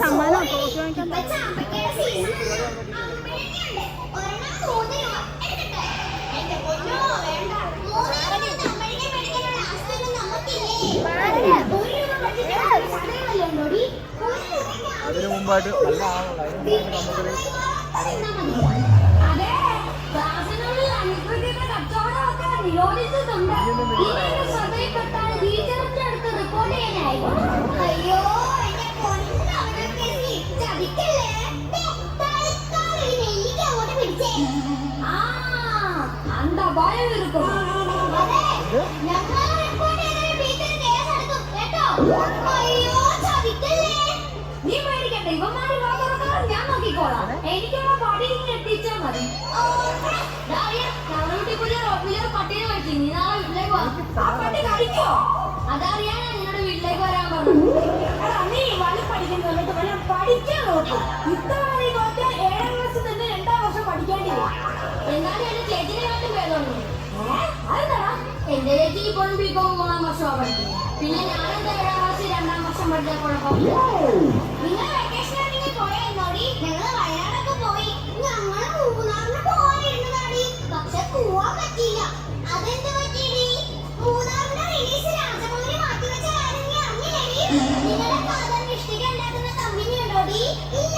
കൊണ്ടുവന്നാണല്ലോ ഇതിനൊക്കെ സമ്മാനം ട്രോഫി വാങ്ങിക്കാൻ അതിനു മുമ്പായിട്ട് നല്ല ആളുള്ള അതിന് കച്ചവടമൊക്കെ നിരോധിച്ചിട്ടുണ്ട്. ഇനിയൊരു ശ്രദ്ധയിൽപ്പെട്ടാൽ ടീച്ചറിന്റെ അടുത്ത് റിപ്പോർട്ട് ചെയ്യാനായി. അയ്യോ. കേട്ടോ അയ്യോ ചതിക്കല്ലേ നീ പേടിക്കണ്ട ഇവന്മാര് തുറക്കാറ് ഞാൻ നോക്കിക്കോളാം എനിക്കുള്ള പടി എത്തിച്ചാ മതി പട്ടിയെ മേടിച്ചു നീ നാളെ വീട്ടിലേക്ക് വാ പട്ടി കഴിക്കോ അതറിയാനാ നിന്നോട് വീട്ടിലേക്ക് വരാൻ പറഞ്ഞു നീ വല്ല പഠിക്കുന്നു പഠിക്കാൻ നോക്കും എന്റെ ചേച്ചി ഇപ്പോഴും ബികോം മൂന്നാം വർഷമാണ് പഠിക്കുന്നത്. പിന്നെ ഞാനെന്താ ഏഴാം ക്ലാസ്സിൽ രണ്ടാം വർഷം പഠിച്ച കുഴപ്പം നിങ്ങൾ വെക്കേഷൻ ആണെങ്കിൽ പോയെന്നോടി ഞങ്ങൾ വയനാടൊക്കെ പോയി. ഞങ്ങൾ മൂന്നാറിന് പോയിരുന്നതാടി പക്ഷെ പോവാൻ പറ്റിയില്ല. അതെന്ത് പറ്റിയടി? മൂന്നാറിന്റെ റിലീസ് രാജമൗലി മാറ്റിവെച്ച കാര്യം നീ അറിഞ്ഞില്ലേടി? നിങ്ങളുടെ ഫാദർ ഇഷ്ടിക ഉണ്ടാക്കുന്ന കമ്പനി ഉണ്ടോടി ഇല്ല.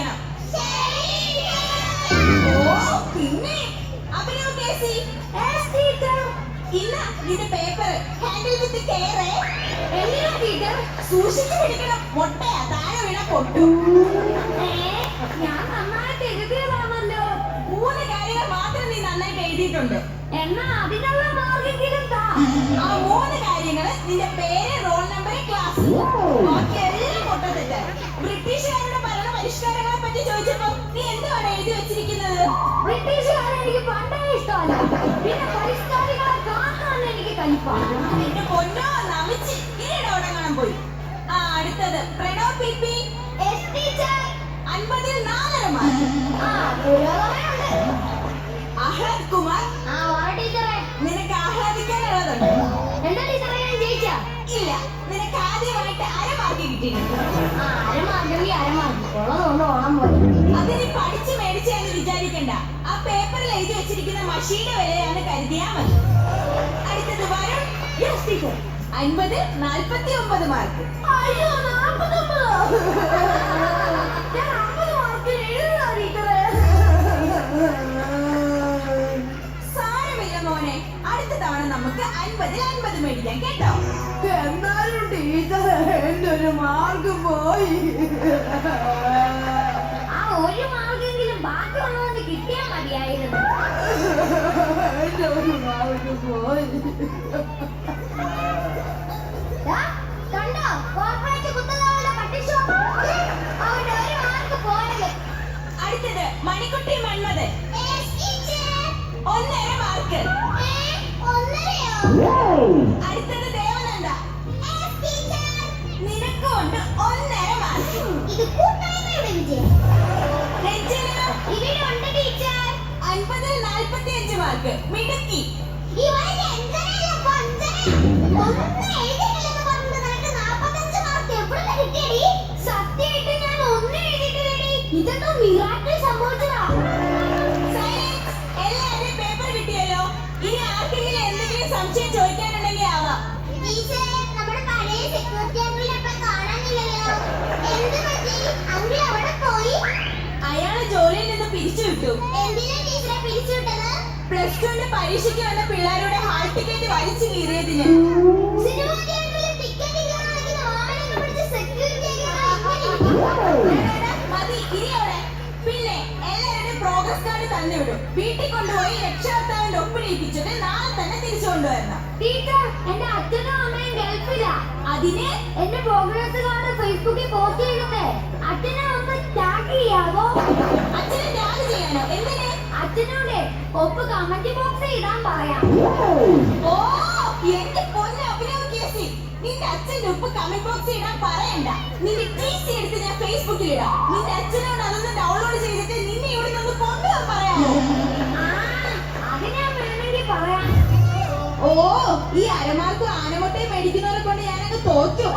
എഴുന്നേറ്റ് നിൽക്കണം ഓ പിന്നെ അഭിനവ് കേസി ഇല്ല നിന്റെ paper handle with care teacher? സൂക്ഷിച്ചു പിടിക്കണം മുട്ടയാ താഴെ വീണ പൊട്ടും ഏ, ഞാൻ നന്നായിട്ട് എഴുതിയതാണല്ലോ മൂന്ന് കാര്യങ്ങൾ മാത്രം നീ നന്നായിട്ട് എഴുതിയിട്ടുണ്ട് എന്നാ അതിനുള്ള മാർഗെങ്കിലും താ ആ മൂന്ന് കാര്യങ്ങൾ നിന്റെ പേര് റോൾ നമ്പർ ക്ലാസ് ബാക്കി എല്ലാം പൊട്ടത്തില്ല ബ്രിട്ടീഷുകാരുടെ ഭരണ പരിഷ്കാരങ്ങളെ പറ്റി ചോദിച്ചപ്പോ നീ എന്താണ് എഴുതി വെച്ചിരിക്കുന്നത്? ബ്രിട്ടീഷുകാരെ എനിക്ക് പണ്ടേ ഇഷ്ടമല്ല. പിന്നെ പരിഷ്കാരികളെ കാണാൻ എനിക്ക് കലിപ്പാണ് എന്റെ പൊന്നോ നമിച്ച്. ഇനിയുടെ ഉടങ്ങണം പോയി? ആ അടുത്തത്. പ്രണവ് പി പി അൻപതിൽ നാലര മാർക്ക്. ആഹ്ലാദ് കുമാർ. ആ ടീച്ചറെ. നിനക്ക് ആഹ്ലാദിക്കാനുള്ളതുണ്ട് എന്താ ടീച്ചറെ ഞാൻ ജയിച്ച? ഇല്ല നിനക്ക് ആദ്യമായിട്ട് അര മാർക്ക് കിട്ടിയിട്ടുണ്ട് ഉള്ളതുകൊണ്ട് ഓണം പഠിച്ച് മേടിച്ചാന്ന് വിചാരിക്കണ്ട. ആ പേപ്പറിൽ എഴുതി വെച്ചിരിക്കുന്ന മഷിയുടെ വിലയാണ് കരുതിയാ മതി. അടുത്തത് വരും. യെസ് ടീച്ചർ അൻപത് നാൽപ്പത്തി ഒമ്പത് മാർക്ക് അയ്യോ നാൽപ്പത്തൊമ്പതോ ഞാൻ അടുത്ത തവണ നമുക്ക് അൻപതിൽ അൻപത് മേടിക്കാം കേട്ടോ. എന്നാലും ടീച്ചർ എന്റെ ഒരു മാർക്ക് പോയി. ആ ഒരു മാർഗെങ്കിലും ബാക്കിയുള്ളവന് കിട്ടിയാൽ മതിയായിരുന്നു. എന്റെ ഒരു മാർക്ക് പോയി. കണ്ടോ? കോർപ്പറേറ്റ് കുത്തകകളുടെ പട്ടിഷോ? അവന്റെ ഒരു മാർക്ക് പോയത്. അടുത്തത് മണിക്കുട്ടി ഒന്നര മാർക്ക് ഒന്നും മിടുക്കി ഇതൊക്കെ മിറാക്കിൾ സംഭവിച്ചതാ? സൈലൻസ് എല്ലാവരുടെയും പേപ്പർ കിട്ടിയല്ലോ. ഇനി ആർക്കെങ്കിലും എന്തെങ്കിലും സംശയം ചോദിക്കാനുണ്ടെങ്കിൽ ആവാം. അയാൾ ജോലിയിൽ നിന്ന് പിരിച്ചുവിട്ടു. എന്തിനാ ടീച്ചറെ പിരിച്ചുവിട്ടത് പ്ലസ് ടുവിന്റെ പരീക്ഷയ്ക്ക് വന്ന പിള്ളേരുടെ ഹാൾ ടിക്കറ്റ് വലിച്ചു കീറിയതിന്. മതി ഇനി അവിടെ. പിന്നെ എല്ലാവരുടെയും പ്രോഗ്രസ് കാർഡ് തന്നുവിടും. വീട്ടിൽ കൊണ്ടുപോയി രക്ഷകർത്താവിന്റെ ഒപ്പിടിയിപ്പിച്ചിട്ട് നാളെ തന്നെ തിരിച്ചു കൊണ്ടുവരണം. ടീച്ചർ എന്റെ അച്ഛനും അമ്മയും ഗൾഫിലാ. അതിന്? എന്റെ പ്രോഗ്രസ് കാർഡ് ഫേസ്ബുക്കിൽ പോസ്റ്റ് ചെയ്തേ അച്ഛനെ ഒന്ന് ടാഗ് ചെയ്യാവോ? അച്ഛനെ ടാഗ് ചെയ്യാനോ എന്തിന്? അച്ഛനോട് ഒപ്പ് കമന്റ് ബോക്സ് ഇടാൻ പറയാം. ഓ എന്റെ പൊന്ന അഭിനവ് കേസി നിന്റെ അച്ഛന്റെ ഒപ്പ് കമന്റ് ബോക്സ് ഇടാൻ പറയണ്ട. നിന്റെ ടീസി എടുത്ത് ഞാൻ ഫേസ്ബുക്കിൽ ഇടാം. നിന്റെ അച്ഛനോട് അതൊന്ന് ഡൗൺലോഡ് ചെയ്തിട്ട് നിന്നെ ഇവിടെ നിന്ന് കൊണ്ടുവരാൻ പറയാം. ഓ ഈ അരമാർക്കും ആനമത്തെ മേടിക്കുന്നവരെ കൊണ്ട് ഞാനങ്ങ് തോറ്റു.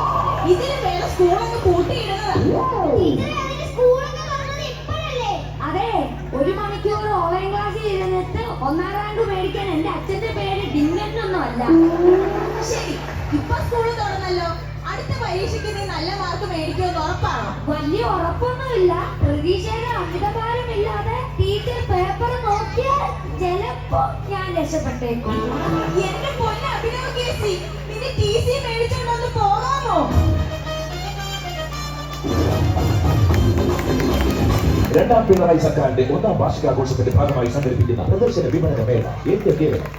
ഇതിന് വേറെ സ്കൂളങ്ങ് കൂട്ടിയിടുന്നതാ ശരി ഇപ്പൊ സ്കൂൾ തുറന്നല്ലോ അടുത്ത പരീക്ഷയ്ക്ക് നീ നല്ല മാർക്ക് മേടിക്കുമെന്ന് ഉറപ്പാണോ? വലിയ ഉറപ്പൊന്നുമില്ല. പ്രതീക്ഷയുടെ അമിതഭാരമില്ലാതെ ടീച്ചർ പേപ്പർ നോക്കിയാൽ ചിലപ്പോ ഞാൻ രക്ഷപ്പെട്ടേക്കും. എന്റെ പൊന്ന അഭിനവ് കേസി നിന്റെ ടി സി മേടിച്ചോണ്ടൊന്ന് പോകാമോ? രണ്ടാം പിണറായി സർക്കാരിന്റെ ഒന്നാം വാർഷികാഘോഷത്തിന്റെ ഭാഗമായി സംഘടിപ്പിക്കുന്ന പ്രദർശന വിപണന മേള. എന്റെ കേരളം